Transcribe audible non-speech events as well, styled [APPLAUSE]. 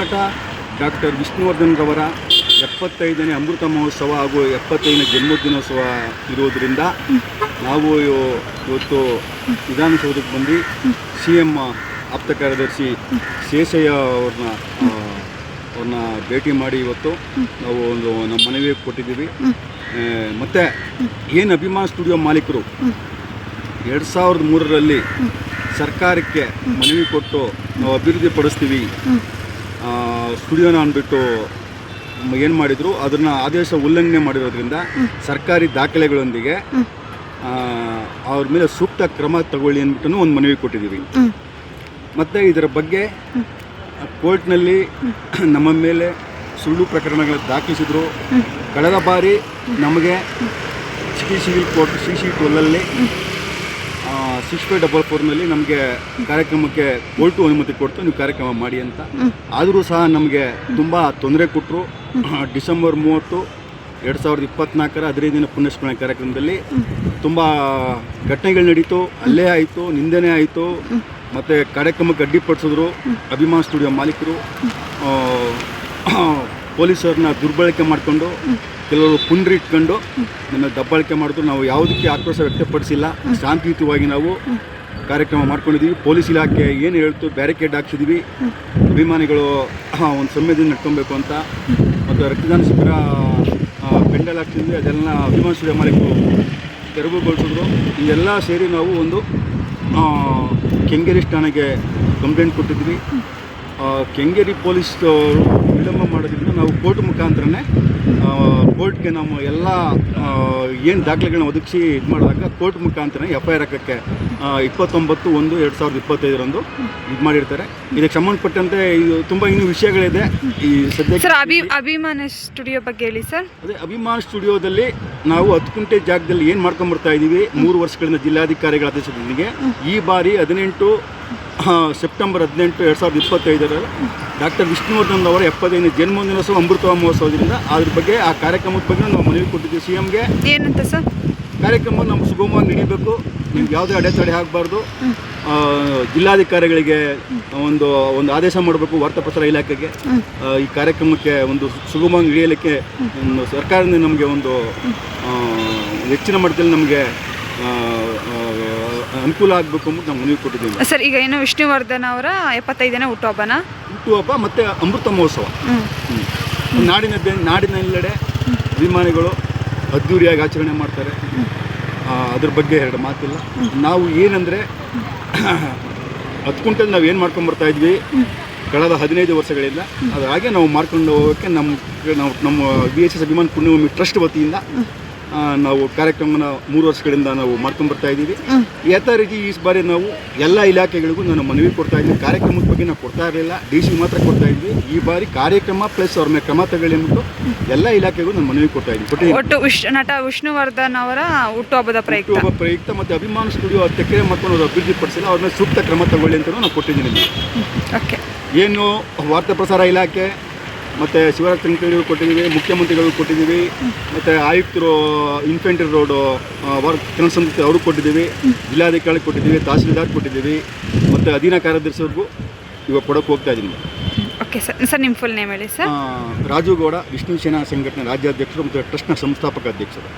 ನಟ ಡಾಕ್ಟರ್ ವಿಷ್ಣುವರ್ಧನ್ ರವರ ಎಪ್ಪತ್ತೈದನೇ ಅಮೃತ ಮಹೋತ್ಸವ ಹಾಗೂ ಎಪ್ಪತ್ತೈದನೇ ಜನ್ಮದಿನೋತ್ಸವ ಇರೋದರಿಂದ ನಾವು ಇವ- ಇವತ್ತು ವಿಧಾನಸೌಧಕ್ಕೆ ಬಂದು ಸಿ ಎಂ ಆಪ್ತ ಕಾರ್ಯದರ್ಶಿ ಶೇಷಯ್ಯ ಅವ್ರನ್ನ ಅವ್ರನ್ನ ಭೇಟಿ ಮಾಡಿ ಇವತ್ತು ನಾವು ಒಂದು ನಮ್ಮ ಮನವಿ ಕೊಟ್ಟಿದ್ದೀವಿ. ಮತ್ತು ಏನು ಅಭಿಮಾನ ಸ್ಟುಡಿಯೋ ಮಾಲೀಕರು? ಎರಡು ಸಾವಿರದ ಮೂರರಲ್ಲಿ ಸರ್ಕಾರಕ್ಕೆ ಮನವಿ ಕೊಟ್ಟು ನಾವು ಅಭಿವೃದ್ಧಿ ಪಡಿಸ್ತೀವಿ. ಸ್ಟುಡಿಯೋನ ಅಂದ್ಬಿಟ್ಟು ಏನು ಮಾಡಿದ್ರು? ಅದನ್ನ ಆದೇಶ ಉಲ್ಲಂಘನೆ ಮಾಡಿರೋದ್ರಿಂದ ಸರ್ಕಾರಿ ದಾಖಲೆಗಳೊಂದಿಗೆ ಅವ್ರ ಮೇಲೆ ಸೂಕ್ತ ಕ್ರಮ ತಗೊಳ್ಳಿ ಅಂದ್ಬಿಟ್ಟು ಒಂದು ಮನವಿ ಕೊಟ್ಟಿದ್ದೀವಿ ಮತ್ತು ಇದರ ಬಗ್ಗೆ ಕೋರ್ಟ್ನಲ್ಲಿ ನಮ್ಮ ಮೇಲೆ ಸುಳ್ಳು ಪ್ರಕರಣಗಳ ದಾಖಲಿಸಿದ್ರು. ಕಳೆದ ಬಾರಿ ನಮಗೆ C civil court C C ಟ್ವೆಲ್ಲಲ್ಲಿ six five double ಫೋರ್ನಲ್ಲಿ ನಮಗೆ ಕಾರ್ಯಕ್ರಮಕ್ಕೆ ಕೋರ್ಟು ಅನುಮತಿ ಕೊಡ್ತು ನೀವು ಕಾರ್ಯಕ್ರಮ ಮಾಡಿ ಅಂತ. ಆದರೂ ಸಹ ನಮಗೆ ತುಂಬ ತೊಂದರೆ ಕೊಟ್ಟರು [CLEARS THROAT] ಡಿಸೆಂಬರ್ ಮೂವತ್ತು ಎರಡು ಸಾವಿರದ ಇಪ್ಪತ್ನಾಲ್ಕರ ಹದಿನೈದಿನ ಪುಣ್ಯಸ್ಮರಣೆ ಕಾರ್ಯಕ್ರಮದಲ್ಲಿ ತುಂಬ ಘಟನೆಗಳು ನಡೀತು. ಅಲ್ಲೇ ಆಯಿತು ನಿಂದನೆ ಆಯಿತು. ಮತ್ತು ಕಾರ್ಯಕ್ರಮಕ್ಕೆ ಅಡ್ಡಿಪಡಿಸಿದ್ರು ಅಭಿಮಾನ್ ಸ್ಟುಡಿಯೋ ಮಾಲೀಕರು. ಪೊಲೀಸರನ್ನ ದುರ್ಬಳಕೆ ಮಾಡಿಕೊಂಡು, ಕೆಲವರು ಪುಂಡ್ರಿ ಇಟ್ಕೊಂಡು ನಮ್ಮ ದಬ್ಬಾಳಿಕೆ ಮಾಡಿದ್ರು. ನಾವು ಯಾವುದಕ್ಕೆ ಆಕ್ರೋಶ ವ್ಯಕ್ತಪಡಿಸಿಲ್ಲ. ಶಾಂತಿಯುತವಾಗಿ ನಾವು ಕಾರ್ಯಕ್ರಮ ಮಾಡ್ಕೊಂಡಿದ್ದೀವಿ ಪೊಲೀಸ್ ಇಲಾಖೆ ಏನು ಹೇಳ್ತು? ಬ್ಯಾರಿಕೇಡ್ ಹಾಕ್ಸಿದ್ವಿ. ಅಭಿಮಾನಿಗಳು ಒಂದು ಸಮಯದಿಂದ ನಡ್ಕೊಬೇಕು ಅಂತ. ಮತ್ತು ರಕ್ತದಾನ ಶಿಬಿರ ಪೆಂಡಲ್ ಹಾಕ್ಸಿದ್ವಿ. ಅದೆಲ್ಲ ಅಭಿಮಾನ ಶಿಬಿರ ಮಾಲೀಕರು ತೆರವುಗೊಳಿಸಿದ್ರು. ಇದೆಲ್ಲ ಸೇರಿ ನಾವು ಒಂದು ಕೆಂಗೇರಿ ಠಾಣೆಗೆ ಕಂಪ್ಲೇಂಟ್ ಕೊಟ್ಟಿದ್ವಿ ಕೆಂಗೇರಿ ಪೊಲೀಸ್ ವಿಳಂಬ ಮಾಡೋದ್ರಿಂದ ನಾವು ಕೋರ್ಟ್ ಮುಖಾಂತರನೇ ಕೋರ್ಟ್ಗೆ ನಮ್ಮ ಎಲ್ಲ ಏನು ದಾಖಲೆಗಳನ್ನ ಒದಗಿಸಿ ಇದು ಮಾಡಿದಾಗ ಕೋರ್ಟ್ ಮುಖಾಂತರ ಎಫ್ ಐ ಆರ್ ಹಾಕೋಕ್ಕೆ ಇಪ್ಪತ್ತೊಂಬತ್ತು ಒಂದು ಎರಡು ಸಾವಿರದ ಇಪ್ಪತ್ತೈದರಂದು ಇದು ಮಾಡಿರ್ತಾರೆ. ಇದಕ್ಕೆ ಸಂಬಂಧಪಟ್ಟಂತೆ ಇದು ತುಂಬ ಇನ್ನೂ ವಿಷಯಗಳಿದೆ. ಈ ಸದ್ಯ ಸರ್ ಅಭಿ ಅಭಿಮಾನ ಸ್ಟುಡಿಯೋ ಬಗ್ಗೆ ಹೇಳಿ ಸರ್. ಅದೇ ಅಭಿಮಾನ ಸ್ಟುಡಿಯೋದಲ್ಲಿ ನಾವು ಹತ್ತು ಕುಂಟೆ ಜಾಗದಲ್ಲಿ ಏನು ಮಾಡ್ಕೊಂಬರ್ತಾ ಇದ್ದೀವಿ ಮೂರು ವರ್ಷಗಳಿಂದ ಜಿಲ್ಲಾಧಿಕಾರಿಗಳ ಆದೇಶದೊಂದಿಗೆ. ಈ ಬಾರಿ ಹದಿನೆಂಟು ಸೆಪ್ಟೆಂಬರ್ ಹದಿನೆಂಟು ಎರಡು ಸಾವಿರದ ಇಪ್ಪತ್ತೈದರ ಡಾಕ್ಟರ್ ವಿಷ್ಣುವರ್ಧನ್ ಅವರ ಎಪ್ಪತ್ತೈದನೇ ಜನ್ಮದಿನೋತ್ಸವ ಅಮೃತ ಮಹೋತ್ಸವದಿಂದ ಅದ್ರ ಬಗ್ಗೆ ಆ ಕಾರ್ಯಕ್ರಮದ ಬಗ್ಗೆ ನಾವು ಮನವಿ ಕೊಟ್ಟಿದ್ದೀವಿ ಸಿ ಎಮ್ಗೆ. ಏನಂತ ಸರ್? ಕಾರ್ಯಕ್ರಮ ನಮ್ಮ ಸುಗಮವಾಗಿ ನಡೀಬೇಕು. ನಿಮ್ಗೆ ಯಾವುದೇ ಅಡೆತಡೆ ಆಗಬಾರ್ದು. ಜಿಲ್ಲಾಧಿಕಾರಿಗಳಿಗೆ ಒಂದು ಒಂದು ಆದೇಶ ಮಾಡಬೇಕು ವಾರ್ತಾಪತ್ರ ಇಲಾಖೆಗೆ. ಈ ಕಾರ್ಯಕ್ರಮಕ್ಕೆ ಒಂದು ಸುಗಮವಾಗಿ ನಡೆಯಲಿಕ್ಕೆ ಸರ್ಕಾರದಿಂದ ನಮಗೆ ಒಂದು ಹೆಚ್ಚಿನ ಮಟ್ಟದಲ್ಲಿ ನಮಗೆ ಅನುಕೂಲ ಆಗಬೇಕು ಅಂದ್ಬಿಟ್ಟು ನಾವು ಮನವಿ ಕೊಟ್ಟಿದ್ದೀವಿ. ಸರ್ ಈಗ ಏನು ವಿಷ್ಣುವರ್ಧನ್ ಅವರ ಎಪ್ಪತ್ತೈದನೇ ಹುಟ್ಟುಹಬ್ಬನ? ಹುಟ್ಟುಹಬ್ಬ ಮತ್ತು ಅಮೃತ ಮಹೋತ್ಸವ. ನಾಡಿನ ಹ್ಮ್. ನಾಡಿನ ನಾಡಿನೆಲ್ಲೆಡೆ ಅಭಿಮಾನಿಗಳು ಅದ್ಧೂರಿಯಾಗಿ ಆಚರಣೆ ಮಾಡ್ತಾರೆ. ಆ, ಅದ್ರ ಬಗ್ಗೆ ಎರಡು ಮಾತಿಲ್ಲ. ನಾವು ಏನಂದರೆ [CLEARS THROAT] ಹತ್ತು ಕುಂಟಲ್ ನಾವು ಏನು ಮಾಡ್ಕೊಂಡು ಬರ್ತಾ ಇದ್ವಿ? ಕಳೆದ ಹದಿನೈದು ವರ್ಷಗಳಿಂದ. ಅದು ಹಾಗೆ ನಾವು ಮಾಡ್ಕೊಂಡು ಹೋಗೋಕ್ಕೆ ನಮ್ಮ ನಾವು ನಮ್ಮ ಬಿ ಎಚ್ ಎಸ್ ಅಭಿಮಾನ ಪುಣ್ಯಭೂಮಿ ಟ್ರಸ್ಟ್ ವತಿಯಿಂದ ನಾವು ಕಾರ್ಯಕ್ರಮನ ಮೂರು ವರ್ಷಗಳಿಂದ ನಾವು ಮಾಡ್ಕೊಂಡು ಬರ್ತಾ ಇದ್ದೀವಿ. ಯಥಾ ರೀತಿ ಈ ಬಾರಿ ನಾವು ಎಲ್ಲ ಇಲಾಖೆಗಳಿಗೂ ನಾನು ಮನವಿ ಕೊಡ್ತಾ ಇದ್ದೀನಿ. ಕಾರ್ಯಕ್ರಮದ ಬಗ್ಗೆ ನಾವು ಕೊಡ್ತಾ ಇರಲಿಲ್ಲ. ಡಿ ಸಿ ಮಾತ್ರ ಕೊಡ್ತಾ ಇದ್ವಿ. ಈ ಬಾರಿ ಕಾರ್ಯಕ್ರಮ ಪ್ಲಸ್ ಅವ್ರ ಮೇಲೆ ಕ್ರಮ ತಗೊಳ್ಳಿ ಅಂದ್ಬಿಟ್ಟು ಎಲ್ಲ ಇಲಾಖೆಗೂ ನಾನು ಮನವಿ ಕೊಡ್ತಾ ಇದ್ದೀನಿ. ಒಟ್ಟು ನಟ ವಿಷ್ಣುವರ್ಧನ್ ಅವರ ಹುಟ್ಟುಹಬ್ಬದ ಪ್ರಯುಕ್ತ. ಒಬ್ಬ ಪ್ರಯುಕ್ತ ಮತ್ತು ಅಭಿಮಾನ ಸ್ಟುಡಿಯೋ ಅವ್ರ ತೆಕ್ಕೆ ಮಾಡ್ಕೊಂಡು ಅವ್ರು ಅಭಿವೃದ್ಧಿ ಪಡಿಸಿಲ್ಲ. ಅವ್ರ ಮೇಲೆ ಸೂಕ್ತ ಕ್ರಮ ತಗೊಳ್ಳಿ ಅಂತ ನಾನು ಕೊಟ್ಟಿದ್ದೀನಿ. ಓಕೆ ಏನು ವಾರ್ತಾ ಪ್ರಸಾರ ಇಲಾಖೆ ಮತ್ತು ಶಿವರಾಜ್ ತಂಕಳಿಗೂ ಕೊಟ್ಟಿದ್ದೀವಿ ಮುಖ್ಯಮಂತ್ರಿಗಳು ಕೊಟ್ಟಿದ್ದೀವಿ ಮತ್ತು ಆಯುಕ್ತರು ಇನ್ಫೆಂಟ್ರಿ ರೋಡು ವರ್ಕ್ ಸಂಸ್ಥೆ ಅವ್ರಿಗೆ ಕೊಟ್ಟಿದ್ದೀವಿ ಜಿಲ್ಲಾಧಿಕಾರಿ ಕೊಟ್ಟಿದ್ದೀವಿ ತಹಸೀಲ್ದಾರ್ ಕೊಟ್ಟಿದ್ದೀವಿ ಮತ್ತು ಅಧೀನ ಕಾರ್ಯದರ್ಶಿವರೆಗೂ ಇವಾಗ ಕೊಡೋಕೆ ಹೋಗ್ತಾ ಇದ್ದೀನಿ. ಓಕೆ ಸರ್ ಸರ್ ನಿಮ್ಮ ಫುಲ್ ನೇಮ್ ಹೇಳಿ ಸರ್ ರಾಜು ಗೌಡ ವಿಷ್ಣು ಸೇನಾ ಸಂಘಟನೆ ರಾಜ್ಯಾಧ್ಯಕ್ಷರು ಮತ್ತು ಟ್ರಸ್ಟ್ನ ಸಂಸ್ಥಾಪಕ ಅಧ್ಯಕ್ಷರು.